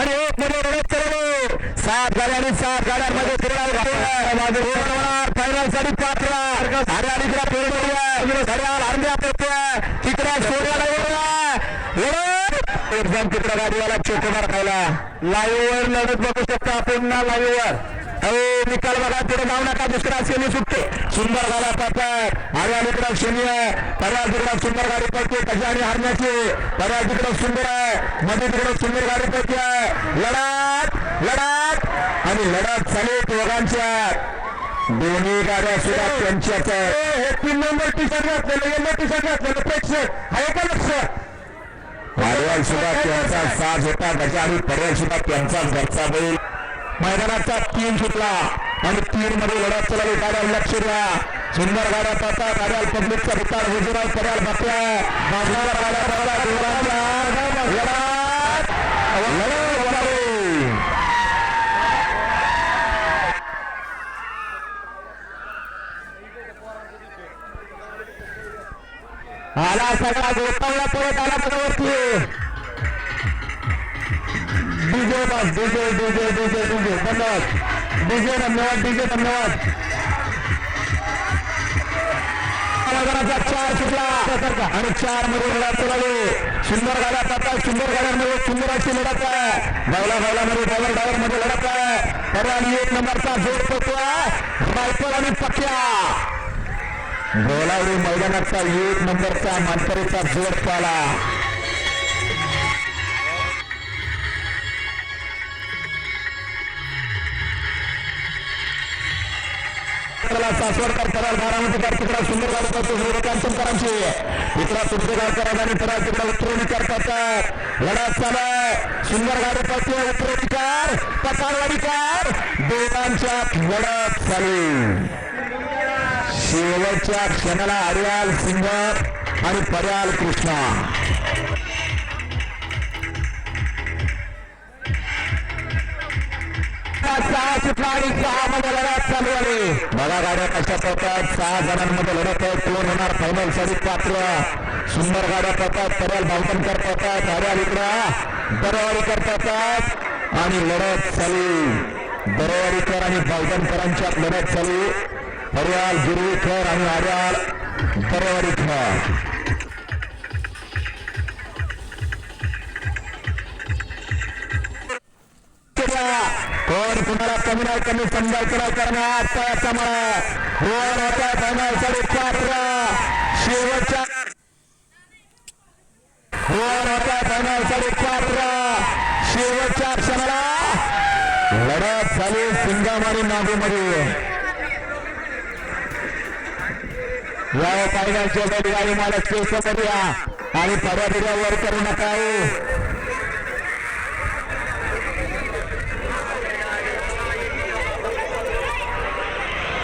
आणि एक मध्ये रडत चालवले सात गाड्या आणि सात गाड्यांमध्ये फायनलसाठी पात्र. हरियाणा अलीकडे पेरडोया घड्याळ आर्म्या पोहोचतोय तिकडे सोडला एकदम तिकडे गाडीवाला चोकोबार खायला लाईव्ह लढत बघू शकता पुन्हा लाईव्ह वर हो, निकाल बघा. पुढे जाऊ नका. दुसरा सेमी सुटते. सुंदर गाडा पाहतात हरियाणा अलीकडे शनी आहे. पर्याय तिकडे सुंदर गाडी पडते. कशी आणि हरण्याची. पर्याय तिकडे सुंदर आहे. मध्ये तिकडे सुंदर गाडी पडते. लढत लढत. आणि लढत चालू दोघांच्या. दोन्ही गाड्या सुद्धा त्यांच्याच हे तीन नंबर टी शर्ट घातलेलं येलो टी शर्ट घातलेलं. प्रेक्षक आहे का लक्ष? आर्याल सुद्धा त्यांचा साज होता गजा आणि पर्याय सुद्धा त्यांचाच घरचा बैल. मैदानाचा तीन सुटला. आणि तीन मध्ये लढत चलावी गाड्या लक्ष द्या. सुंदर गाड्या पाहता. गाड्या पब्लिकचा भूतार हुजुराव पर्याल बापल्या बाजूला गाड्या पाहता दोघांच्या लढत लढत चालू. आला सगळा गोपाळला परत आला पदावरती डीजे बस डीजे डीजे डीजे डीजे धन्यवाद. डीजे धन्यवाद डीजे धन्यवाद. चार सुटला. आणि चारमध्ये लढत चालू सुंदर गाड्या पाहतात सुंदर गाड्यांमध्ये सुंदर अशी लढत आहे. गावला गावलामध्ये ड्रायव्हर ड्रायव्हरमध्ये लढत आहे. पर्याय एक नंबरचा जोड पोहोचला रायफल आणि पक्या गोलावरी मैदानाचा एक नंबरचा मानकरीचा जोड पाला सासवडकर कराल बारामतीकर तिकडा सुंदर गाडी इकडा तुमचेगाव आणि कराल तिकडा उतरवणी करतात. लढत चालू सुंदर गाडी पळते उतरवणीकार दोघांच्या लढत चालू. शेवटच्या क्षणाला आर्याल सिंग आणि पर्याल कृष्णा. सहा सुटला आणि सहा मध्ये लढत चालू आहे बघा गाड्या कशा पडतात सहा जणांमध्ये लढत आहे. कोण होणार? फायनलसाठी पात्र. सुंदर गाड्या पडतात पर्याल भावकनकर पडतात आर्याल इकडं. दरवारीकर पडतात आणि लढत चालू. दरवारीकर आणि बावधनकरांच्यात लढत चालू. हरियाल गिरवीकर आणि हरियाल दरवारीकर कोण कुणाला कमी नाही कमी समजायचं नाही करणार? पळाचा मला होता फायनलसाठी पात्र. शेवटच्या कोण होता फायनलसाठी पात्र. शेवटच्या क्षणाला लढत झाली सिंगामारी आणि नागूमध्ये या पाहिजे बैलगाडी मला केस करूया आणि पराबिऱ्या वर करू नका हो.